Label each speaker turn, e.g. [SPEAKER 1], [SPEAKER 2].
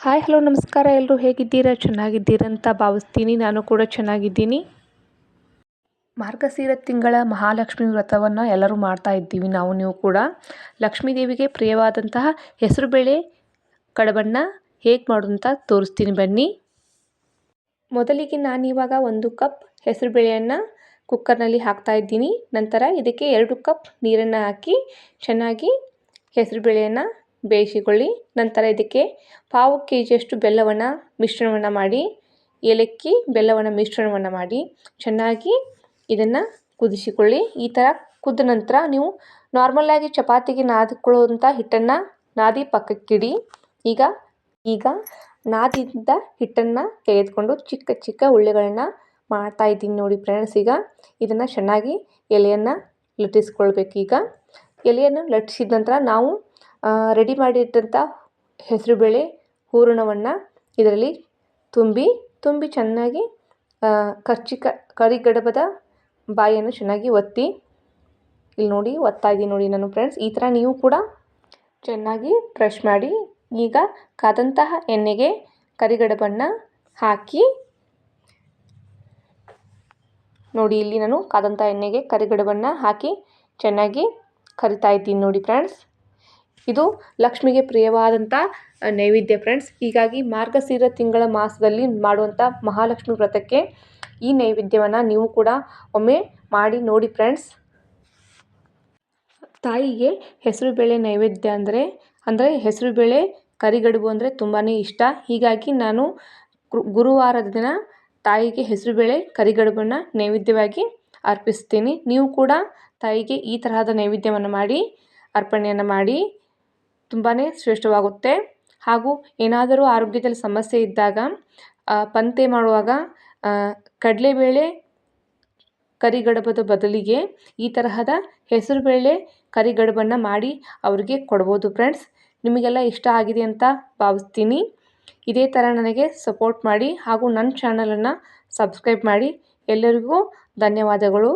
[SPEAKER 1] Hi, hello, ನಮಸ್ಕಾರ. ಎಲ್ಲರೂ ಹೇಗಿದ್ದೀರಾ? ಚೆನ್ನಾಗಿದ್ದೀರಾ ಅಂತ ಭಾವಿಸ್ತೀನಿ. ನಾನು ಕೂಡ ಚೆನ್ನಾಗಿದ್ದೀನಿ. ಮಾರ್ಗಸೀರ ತಿಂಗಳ ಮಹಾಲಕ್ಷ್ಮಿ ವ್ರತವನ್ನು ಎಲ್ಲರೂ ಮಾಡ್ತಾ ಇದ್ದೀವಿ, ನಾವು, ನೀವು ಕೂಡ. ಲಕ್ಷ್ಮೀ ದೇವಿಗೆ ಪ್ರಿಯವಾದಂತಹ ಹೆಸರುಬೇಳೆ ಕಡಬನ್ನು ಹೇಗೆ ಮಾಡುವಂತ ತೋರಿಸ್ತೀನಿ ಬನ್ನಿ. ಮೊದಲಿಗೆ ನಾನಿವಾಗ ಒಂದು ಕಪ್ ಹೆಸರುಬೇಳೆಯನ್ನು ಕುಕ್ಕರ್ನಲ್ಲಿ ಹಾಕ್ತಾ ಇದ್ದೀನಿ. ನಂತರ ಇದಕ್ಕೆ ಎರಡು ಕಪ್ ನೀರನ್ನು ಹಾಕಿ ಚೆನ್ನಾಗಿ ಹೆಸರುಬೇಳೆಯನ್ನು ಬೇಯಿಸಿಕೊಳ್ಳಿ. ನಂತರ ಇದಕ್ಕೆ ಪಾವು ಕೆ ಜಿಯಷ್ಟು ಬೆಲ್ಲವನ್ನು ಮಿಶ್ರಣವನ್ನು ಮಾಡಿ, ಏಲಕ್ಕಿ ಬೆಲ್ಲವನ್ನು ಮಿಶ್ರಣವನ್ನು ಮಾಡಿ, ಚೆನ್ನಾಗಿ ಇದನ್ನು ಕುದಿಸಿಕೊಳ್ಳಿ. ಈ ಥರ ಕುದ್ದ ನಂತರ ನೀವು ನಾರ್ಮಲ್ಲಾಗಿ ಚಪಾತಿಗೆ ನಾದಿಕೊಳ್ಳುವಂಥ ಹಿಟ್ಟನ್ನು ನಾದಿ ಪಕ್ಕಕ್ಕಿಡಿ. ಈಗ ಈಗ ನಾದಿದ್ದ ಹಿಟ್ಟನ್ನು ತೆಗೆದುಕೊಂಡು ಚಿಕ್ಕ ಚಿಕ್ಕ ಉಳ್ಳೆಗಳನ್ನು ಮಾಡ್ತಾ ಇದ್ದೀನಿ ನೋಡಿ ಫ್ರೆಂಡ್ಸ್ ಈಗ ಇದನ್ನು ಚೆನ್ನಾಗಿ ಎಲೆಯನ್ನು ಲಟ್ಟಿಸ್ಕೊಳ್ಬೇಕು. ಈಗ ಎಲೆಯನ್ನು ಲಟ್ಟಿಸಿದ ನಂತರ ನಾವು ರೆಡಿ ಮಾಡಿಟ್ಟಂಥ ಹೆಸರುಬೇಳೆ ಹೂರಣವನ್ನು ಇದರಲ್ಲಿ ತುಂಬಿ ತುಂಬಿ ಚೆನ್ನಾಗಿ ಕರ್ಚಿಕ ಕರಿಗಡಬದ ಬಾಯನ್ನು ಚೆನ್ನಾಗಿ ಒತ್ತಿ, ಇಲ್ಲಿ ನೋಡಿ, ಒತ್ತಾ ಇದ್ದೀನಿ ನೋಡಿ ನಾನು ಫ್ರೆಂಡ್ಸ್ ಈ ಥರ ನೀವು ಕೂಡ ಚೆನ್ನಾಗಿ ಬ್ರಷ್ ಮಾಡಿ, ಈಗ ಕಾದಂತಹ ಎಣ್ಣೆಗೆ ಕರಿಗಡಬನ್ನು ಹಾಕಿ, ನೋಡಿ ಇಲ್ಲಿ ನಾನು ಕಾದಂಥ ಎಣ್ಣೆಗೆ ಕರಿಗಡಬನ್ನು ಹಾಕಿ ಚೆನ್ನಾಗಿ ಕರಿತಾ ಇದ್ದೀನಿ ನೋಡಿ ಫ್ರೆಂಡ್ಸ್ ಇದು ಲಕ್ಷ್ಮಿಗೆ ಪ್ರಿಯವಾದಂಥ ನೈವೇದ್ಯ ಫ್ರೆಂಡ್ಸ್ ಹೀಗಾಗಿ ಮಾರ್ಗಶಿರ ತಿಂಗಳ ಮಾಸದಲ್ಲಿ ಮಾಡುವಂಥ ಮಹಾಲಕ್ಷ್ಮಿ ವ್ರತಕ್ಕೆ ಈ ನೈವೇದ್ಯವನ್ನು ನೀವು ಕೂಡ ಒಮ್ಮೆ ಮಾಡಿ ನೋಡಿ ಫ್ರೆಂಡ್ಸ್ ತಾಯಿಗೆ ಹೆಸರುಬೇಳೆ ನೈವೇದ್ಯ ಅಂದರೆ ಅಂದರೆ ಹೆಸರುಬೇಳೆ ಕರಿಗಡುಬು ಅಂದರೆ ತುಂಬಾ ಇಷ್ಟ. ಹೀಗಾಗಿ ನಾನು ಗುರುವಾರದ ದಿನ ತಾಯಿಗೆ ಹೆಸರುಬೇಳೆ ಕರಿಗಡುಬನ್ನು ನೈವೇದ್ಯವಾಗಿ ಅರ್ಪಿಸ್ತೀನಿ. ನೀವು ಕೂಡ ತಾಯಿಗೆ ಈ ತರಹದ ನೈವೇದ್ಯವನ್ನು ಮಾಡಿ, ಅರ್ಪಣೆಯನ್ನು ಮಾಡಿ ತುಂಬಾ ಶ್ರೇಷ್ಠವಾಗುತ್ತೆ. ಹಾಗೂ ಏನಾದರೂ ಆರೋಗ್ಯದಲ್ಲಿ ಸಮಸ್ಯೆ ಇದ್ದಾಗ ಪಂತೆ ಮಾಡುವಾಗ ಕಡಲೆಬೇಳೆ ಕರಿಗಡಬದ ಬದಲಿಗೆ ಈ ತರಹದ ಹೆಸರುಬೇಳೆ ಕರಿಗಡಬನ್ನು ಮಾಡಿ ಅವರಿಗೆ ಕೊಡ್ಬೋದು ಫ್ರೆಂಡ್ಸ್ ನಿಮಗೆಲ್ಲ ಇಷ್ಟ ಆಗಿದೆ ಅಂತ ಭಾವಿಸ್ತೀನಿ. ಇದೇ ಥರ ನನಗೆ ಸಪೋರ್ಟ್ ಮಾಡಿ ಹಾಗೂ ನನ್ನ ಚಾನಲನ್ನು ಸಬ್ಸ್ಕ್ರೈಬ್ ಮಾಡಿ. ಎಲ್ಲರಿಗೂ ಧನ್ಯವಾದಗಳು.